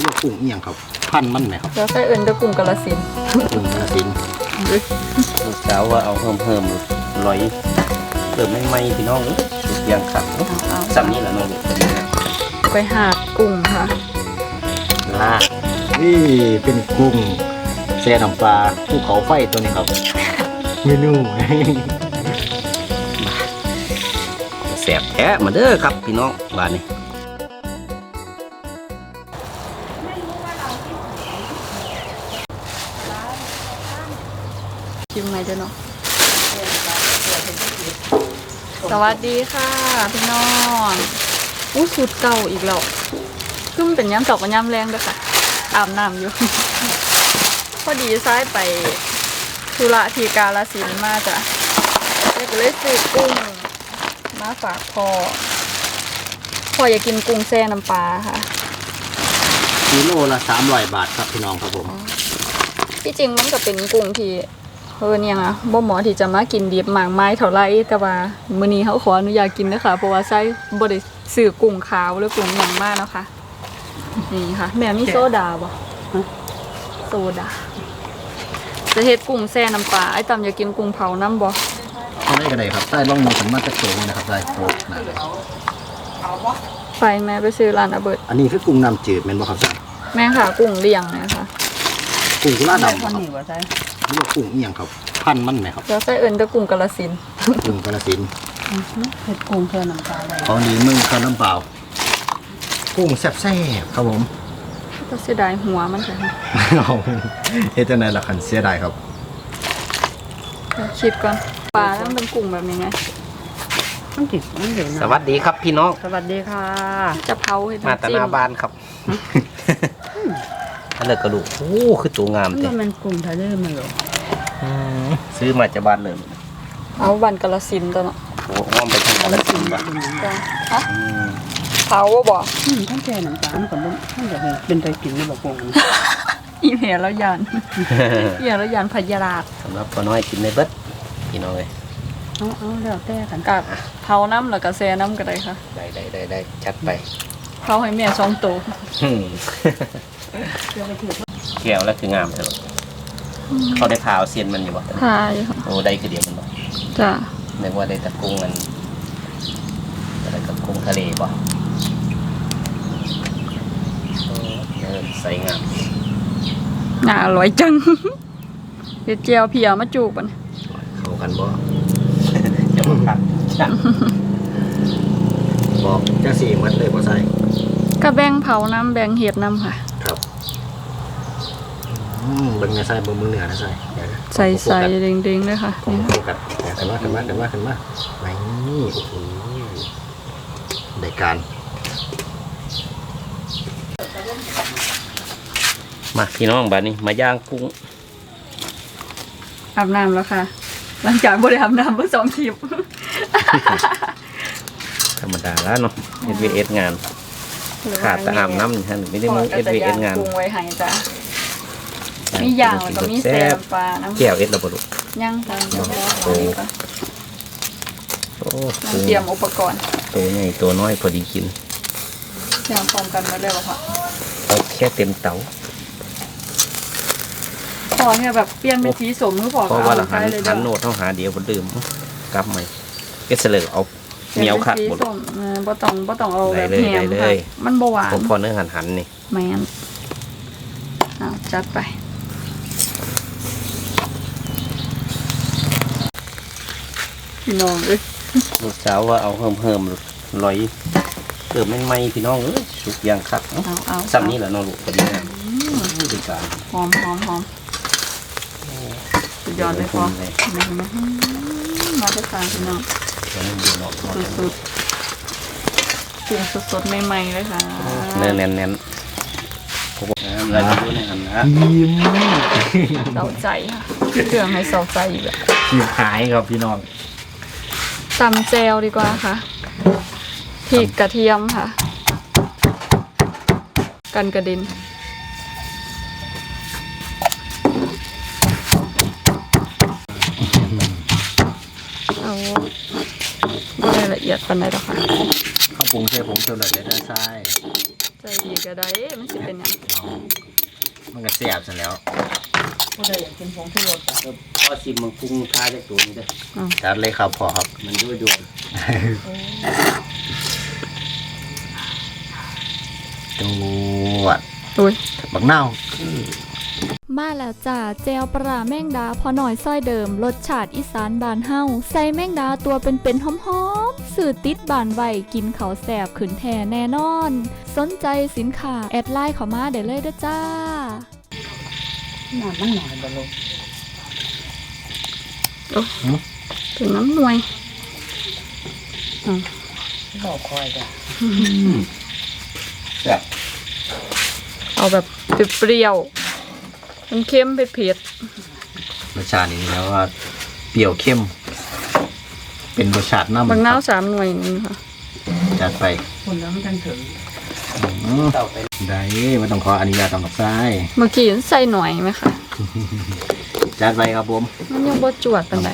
เรียกกุ้งเอียงครับ พันมันไหมครับแล้วใส่เอิญตะกุ่มกระสินธุ์กุ้งกระสินธุ์ลูกสาวว่าเอาเพิ่มเพิ่มร้อยเริ่มไม่ไหมพี่น้องเอ้ยสุดยังขับเอาซ้ำนี้แหละน้องลูกไปหาดกุ้งค่ะลาดนี่เป็นกุ้งแช่น้ำปลาภูเขาไฟตัวนี้ครับเมนูแสบแท้มาเด้อครับพี่น้องบ้านนี้ ชิมไหมเจ้าเนาะสวัสดีค่ะ พี่น้องอู้สูตรเก่าอีกแล้วคือมันเป็นย้ำตอกกับย้ำแรงด้วยค่ะอาบน้ำอยู่ พอดีซ้ายไปธุระที่กาลสินธุ์มาจ้ะแล้วก็เลยซื้อกุ้งมาฝากพ่อพ่ออยากกินกุ้งแซ่น้ำปลาค่ะกิโลละสามร้อยบาทครับพี่น้องครับผม ที่จริงมันก็เป็นกุ้งที่ เออเนี่ยนะบ่หมอที่จะมากินดิบหมากไม้เท่าไรแต่ว่ามื้อนี้เขาขออนุญาตกินนะคะเพราะว่าใช้บ่ได้ซื้อกุ้งขาวหรือกุ้งหยังมากเนาะค่ะนี่ค่ะ แม่มีโซดาบ่โซดาจะเฮ็ดกุ้งแซ่น้ำปลาไอ้ตำอยากกินกุ้งเผาน้ำบ่เอาได้ก็ได้ครับใต้ล่องมือถึงมาตะโกนี่นะครับใต้โตนั่นเลยไปแม่ไปซื้อร้านอาเบิดอันนี้คือกุ้งน้ำจืดแม่นบ่ครับใต้แม่ค่ะ กุ้งเลี้ยงนะคะ กุ้งกุลาได้ดำคนครับหนีว่าใช่เรียกกุ้งเอียงครับ พันมันไหมครับแล้วใส่เอิ้นแต่กุ้งกะละสินธุ์กุ้งกระสินธุ์เห็ดกุ้งเพื่อน้ำตาได้ของดีเมืองข้าวน้ำเปล่า กุ้งแซ่บๆครับผมก็เสียดายหัวมันค่ะเอาเฮ็ดจังไดล่ะคันเสียดายครับเดี๋ยวคิดก่อนปลาต้องเป็นกุ้งแบบนี้ไงมันติดมันเดี๋ยวนะสวัสดีครับพี่น้อง สวัสดีค่ะจะเผาให้มาน้ำตาจิ้นามบานครับ อันเลิกกระดูกโอ้คือตัวงามมันเต็มันกุ้งทะเลมาหรอซื้อมาจากบ้านเลยเอาบันกะละสินธุ์ตัวเนาะโอ้อ้อมไปทางกาฬสินธุ์บ่จ้ะฮะอืมเผาบ่บ่อืมท่านแช่น้ำตาลก่อนมันจะเป็นใจกินไม่บอกกุ้งอีเหียแล้วยันเหียแล้วยันพยาราดสำหรับพ่อน้อยกินในเบิดพี่น้องเลยเอาเอาแล้วแต่กันกับเผาน้ำแล้วก็แซ่น้ำก็ได้ค่ะ ได้ได้ได้ได้ชัดไปเผาให้แม่สองตัว อืมเดี๋ยวไปถือแก้วแล้วคืองามเถอะเขาได้พาวเซียนมันอยู่บ่ทายค่ะโอ้ได้คือเดียวมันบ่จ้ะนึกว่าได้แตะกุ้งมันอะไรกับกุ้งทะเลบ่เออใส่งามน่าอร่อยจังเดี๋ยวเจียวเพียมาจูบมันเข้ากันบ่จะมาขัดจัดบอกจะสี่มัดเลยบ่ใส่ก็แบ่งเผาน้ำแบ่งเห็ดน้ำค่ะครับอืม เบิ่งในใส่เบิ่งมือเหนือนะใส่เดี๋ยวนะใส่ใส่เด้งๆเลยค่ะของนี่โฟกัสเดี๋ยวขึ้นมาขึ้นมาขึ้นมาขึ้นมาไหนนี่โอ้โหได้การมาพี่น้องบ้านนี้มาย่างกุ้งอาบน้ำแล้วค่ะ หลังจากบริอาบน้ำเมื่อสองทิปธรรมดาแล้วเนาะ SVS งาน ขาดแต่อาบน้ำนี่ฮะไม่ได้มึง SVS งานปรุงไว้ให้จ้ะ มียางแล้วก็มีแซมปลาน้ำแก้วเอสระบุย่างตามเดี๋ยวรอโอ้อันนี้ก่อนโอ้น้ำเตรียมอุปกรณ์ตัวใหญ่ตัวน้อยพอดีกินเตรียมพร้อมกันมาเลยว่ะค่ะเอาแค่เต็มเตาพอเนี่ยแบบเปลี่ยนเป็นสีสมมือพอเพราะก็ว่าเอาเราหัใช้นเลยหัเด้นโนอดเท่าหาเดียวบนลืมกลับใหม่เอสเลอเอาเหนียวขัดปหมลี่ดนเป็นสีสมเออบ่ต้องบ่ต้องเอาแบบได้เลยแหมได้ค่ะเลยมันบ่หวานผมพอเนื้อหันหันนี่แมนเอาจัดไป พี่น้องเอ้ยลูกสาวว่าเอาเพิ่มเพิ่มลอยเติมไม่ไหมพี่น้องเอ้ยสุกอย่างคักเนาะเอาเอาซ้ำนี้แหละน้องลูกพอดีงามดีการหอมหอมหอมสุดยอดเลยพอเลยนี่เห็นไหมอืมมาได้ฟังพี่น้องเดี๋ยวนี้ดูเนาะสุดๆปรุงสดๆใหม่ๆเลยค่ะเนื้อแน่นแน่นๆผมน้ำลายจะดูในหันนะยิ้มเสาใจค่ะเครื่องให้เสาใจอีกแบบขีบหายครับพี่น้อง ตำแจวดีกว่าค่ะพริกกระเทียมค่ะ กันกระเด็นเอาไม่ละเอียดปานใดหรอกค่ะข้าวปรุงเทผงเท่าไหร่ได้ได้ใส่ใส่อีกก็ได้มันสิเป็นหยัง มันก็แซ่บซะแล้วก็ได้อยากกินผงชูรสอะเออ พอชิมมังกุ้งท่าจากตัวนี้เด้อจัดเลยครับพอครับ มันด้วยด่วนจวดอุ้ยบักนาวมาแล้วจ้าเจลปลาแมงดาพอหน่อยซ้อยเดิม รสชาติอีสานบานเฮาใส่แมงดาตัวเป็นๆหอมๆสื่อติดบานไววกินเขาวแสบขืนแท่แน่นอน สนใจสินค้า แอดไลน์เขามาเดี๋ยวเลยเด้อจ้าน้ำมันหน่อยบ่ลู กถึงน้ำหน่วยบอกคอยจ้ะแซ่บเอาแบบเปรี้ยวๆเค็มๆเผ็ดรสชาตินี้แล้วว่าเปรี้ยวเข้ม เป็นรสชาติน้ำๆบางนาวสามหน่วยนึงค่ะจัดไปคนแล้วมันกันถึงอืมเต่าไปได้ไม่ต้องขออนุญาตตำบักซ้ายเมื่อกี้ใส่หน่อยไหมคะ จัดไปครับผมมันยังบ่จวดปานใด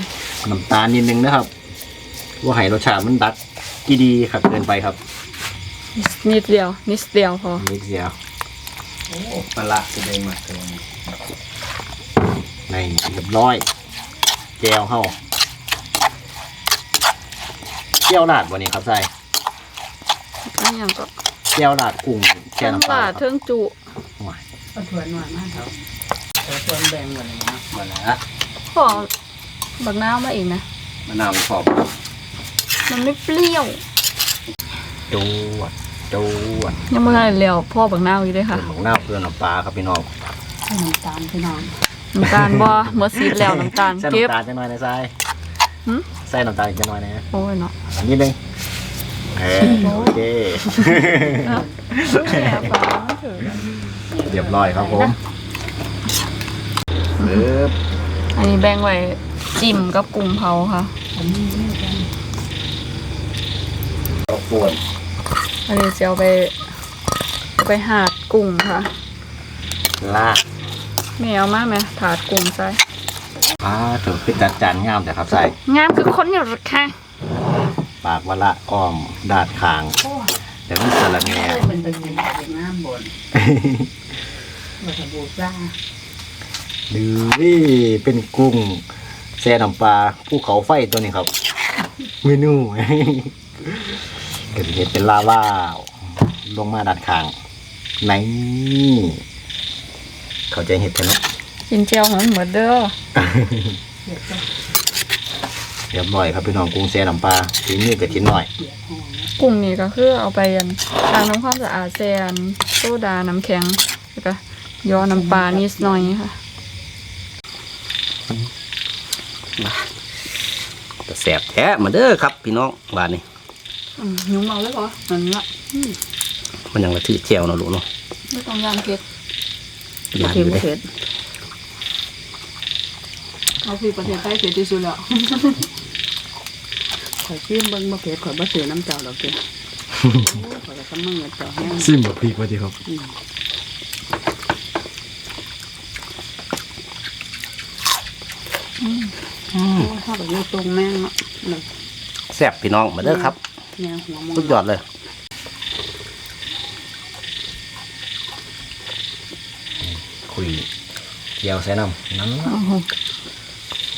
น้ำตาลนิดนึงนะครับว่าให้รสชาติมันดัดกี่ดีครับเกินไปครับ นิดเดียว นิดเดียวพอนิดเดียวโอ้ปลาร้าจะได้มาตัวนี้ในเรียบร้อยแจวเฮาเจียวลาดวันนี้ครับใส่อันยังก็เจียวลาดกุ้งแช่เทิงน้ำปลาลาดเทิงจุว้ายก็ถวนหน่อยมากครับ แต่ถวนแบ่งหมดเลยนะมาละขอบักนาวมาอีกนะ มะนาวขอบมันไม่เปรี้ยว จวดจวดยังไม่ได้เลี้ยวพ่อบักนาวอีกเลยค่ะเพิ่มของหน้าเพื่อนน้ำปลาครับพี่น้องใส่น้ำตาลพี่น้องน้ำตาลบ่เมื่อซีดแล้วน้ำตาลใส่เก็บ น้ำตาลจะน้อยนะใส่หึ ใส่น้ำตาลจะน้อยนะโอ้ยเนาะอันนี้นึงเออโอเคแย่ฟ้ามันถือเรียบร้อยครับผม ปึ๊บอันนี้แบ่งไว้จิ้มกับกุ้งเผาค่ะผมนี่ไม่กันข้าวป่วนอันนี้จะเอาไปเอาไปหาดกุ้งค่ะ ลาดแม่เอามาไหมถาดกุ้งใส่อ่าถึงเป็นจัดจานงามแต่ครับใส่งามคือคนอยู่หรอค่ะปากวะละอ้อมดาดคางโอ้ยแต่มันสลัดแหน่ เป็นตะกินเป็นน้ำบนมาทำบูซ่า หรือวิเป็นกุ้งแซ่น้ำปลาภูเขาไฟตัวนี้ครับ เมนูเกิดเหตุเป็นลาวาลงมาด้านข้างไหนเข้าใจเห็ดกันเนาะกินเจียวหอมเหมือนเด้อเสียบก็เรียบร้อยครับพี่น้องกุ้งแซ่น้ำปลาทีนี้กระทิ้นหน่อยเสียบหอมนะกุ้งนี่ก็คือเอาไปอันล้างน้ำความสะอาดแซนโซดาน้ำแข็งแล้วก็ย้อน้ำปลานิดหน่อยค่ะ แต่แสบแท้มาเด้อครับ พี่น้องบ้านนี้อืมยุ่งเอาเลยพอนั่นละมันยังละที่เจียวเนาะลูกเนาะไม่ต้องย่างเผ็ดยานอเค็มยู่เด้เผ็ดเอาคือประเทศไทยเผ็ดที่สุดแล้วข่อยชิมเบิ่งบ่เผ็ดข่อยบ่ซื้อน้ำเจ้าดอกเด้อข่อยก็ทำมั่งเงินเจ้าแห้งซิมแบบพริกว่าดีครับ โอ้ยเข้าไปอยู่ตรงแม่งเนาะเลยแซ่บพี่น้องมาเด้อครับแนวหัวมันสุดยอดเลย คุยเกี่ยวใส่น้ำนั้นโอ้โห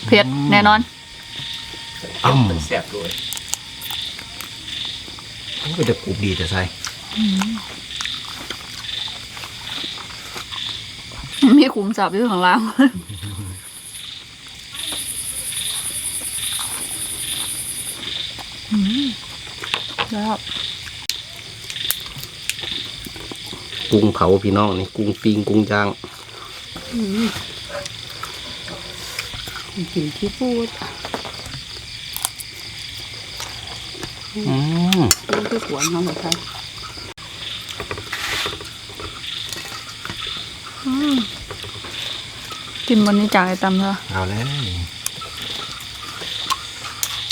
เผ็ดแน่นอน อ้ำเป็นแซ่บด้วยมันก็จะกรุบดีแต่ใส่มีขุมจับอยู่ข้างล่าง แล้วกุ้งเผาพี่น้องนี่กุ้งปิงกุ้งย่างกินที่พูดอืมมันคือขวนเขาแบบไทยกินวันนี้จากไอตำเถอะเอาแล้ว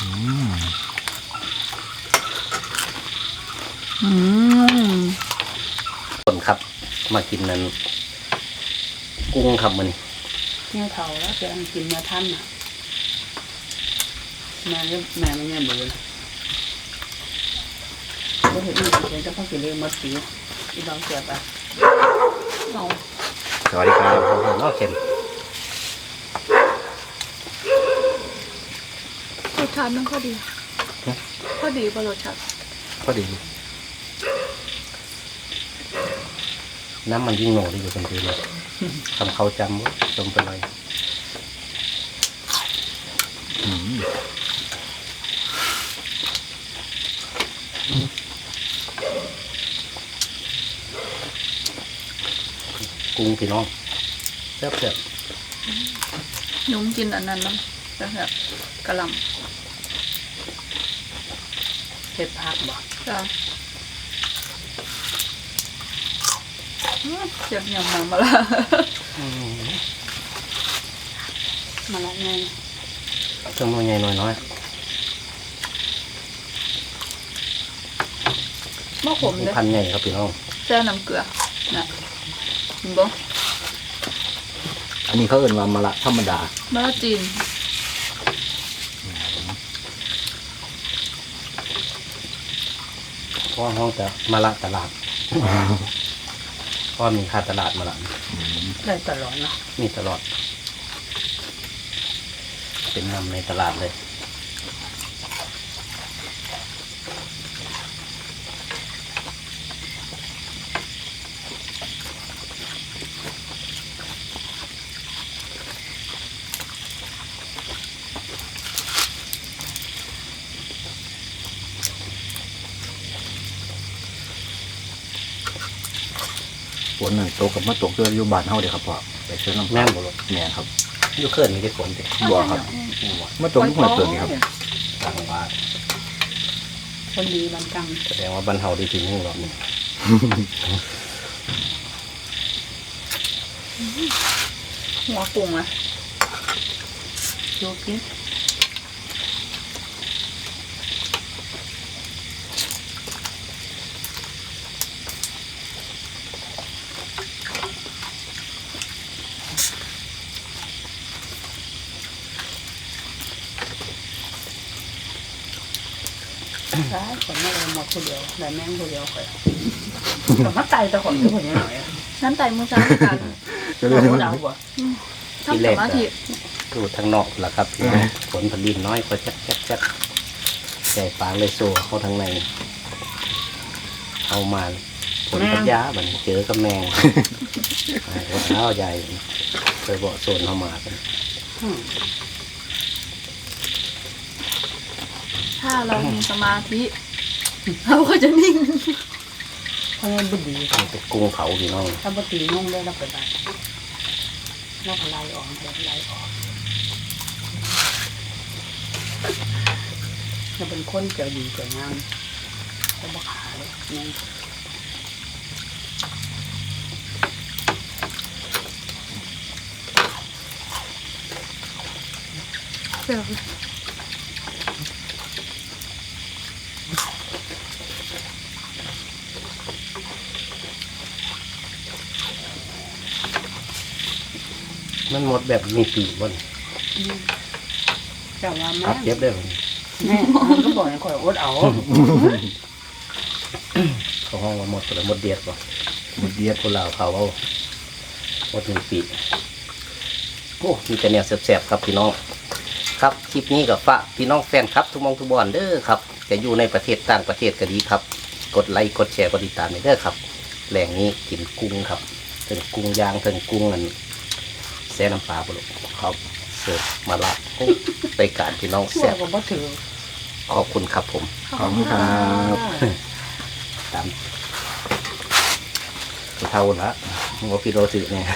อืม อืม คนครับ มากินนั้นกุ้งครับมันนี่แม่เฒ่าแล้วแกงกินมาท่านน่ะแม่ก็แม่ไม่แม่เบื่อก็เห็นมันเป็นเจ้าพ่อกินเรื่องมัดสีอีดองเสียบอะเอาสวัสดีครับเนาะเข็มรสชาติมันพอดีพอดีป่ะรสชาติพอดี น้ำมันยิ่งโหนที่อยู่ทันทีเลยทำเขาจำว่าจมไปเลยอืมกุ้งพี่น้องแซ่บแซ่บหนุ่มกินอันนั้นน้ำแบบกะหล่เห็ดผักบ่ำจ้า อื้อเสียงยำมามาละอืมมาละไงเครื่องมือใหญ่น้อยน้อยมะขมเลยพันใหญ่ครับพี่น้องแช่น้ำเกลือน่ะเห็นบ่อันนี้เขาเอ่นว่ามะละธรรมดามะละจีนเพราะว่าห้องจะมาละตลาด เพราะว่ามีค่าตลาดมาละได้ตลอดเนาะมีตลอด เป็นนำในตลาดเลย ฝนนั่นตกกับมาตกเจออยู่บ้านเฮาเด้อครับพ่อไปเชิญน้ำแม่นบ่ลูกแม่นครับอยู่เคลื่อนมีได้ฝนเด็กบ่ครับมาตกที่หัวเตือนนี่ครับต่างว่าคนดีบันกังแสดงว่าบรรเทาได้ถึงหรอบนี้หัวกุ้งอะโยกิน คนไม่ได้หมดคนเดียวแต่แม่งคนเดียวคอยแต่มาไตแต่คนที่คนนี้หน่อยอะนั่นไตมือซ้ายกันก็เลยเอาว่าดาวบ่ทำสมาธิดูทางนอกล่ะครับพี่น้องผลผลิตน้อยก็จักจักจักใส่ปากเลยโซ่เข้าทางใน เอามาผลปัญญาบัดนเจอกับแมงว่าเอาใหญ่เคยบอกโซนเข้ามากันอืมถ้าเรามีสมาธิ เราก็จะนิ่งเพราะงั้นบุดีมันเป็นกุ้งเผาพี่น้องถ้าปตีนุ่งได้รับไปได้เราก็ไล่ออกเดี๋ยวไล่ออกจะเป็นคนเกี่ยวดีเกี่ยวงามจะบักขาเลยนี่เดี๋ย มันหมดแบบมีปีกบนแต่ว่าคแม่รับเย็บได้บ่แม่มันก็บอกให้คอยอดเอาเขาห้องว่าหมดแล้วหมดเดียดบ่หมดเดียดคนลาวเขาเอาหมดหนึ่งปีกโอ้มีแต่แนวแสบๆครับพี่น้อง ครับคลิปนี้กับฝากพี่น้องแฟนครับ ทุกหมองทุกบอนเด้อครับ จะอยู่ในประเทศต่างประเทศก็ดีครับ กดไลค์กดแชร์กดติดตามเด้อครับแหล่งนี้กินกุ้งครับถึงกุ้งยางถึงกุ้งอัน แซ่น้ำปลาบุรุครับเสิร์ฟมาละโอ้ไปการพี่น้องพวแซ่กบก็บ่ถือขอบคุณครับผม ขอบคุณครับ ตามเท่าละว่าพี่โรสึเนี่ย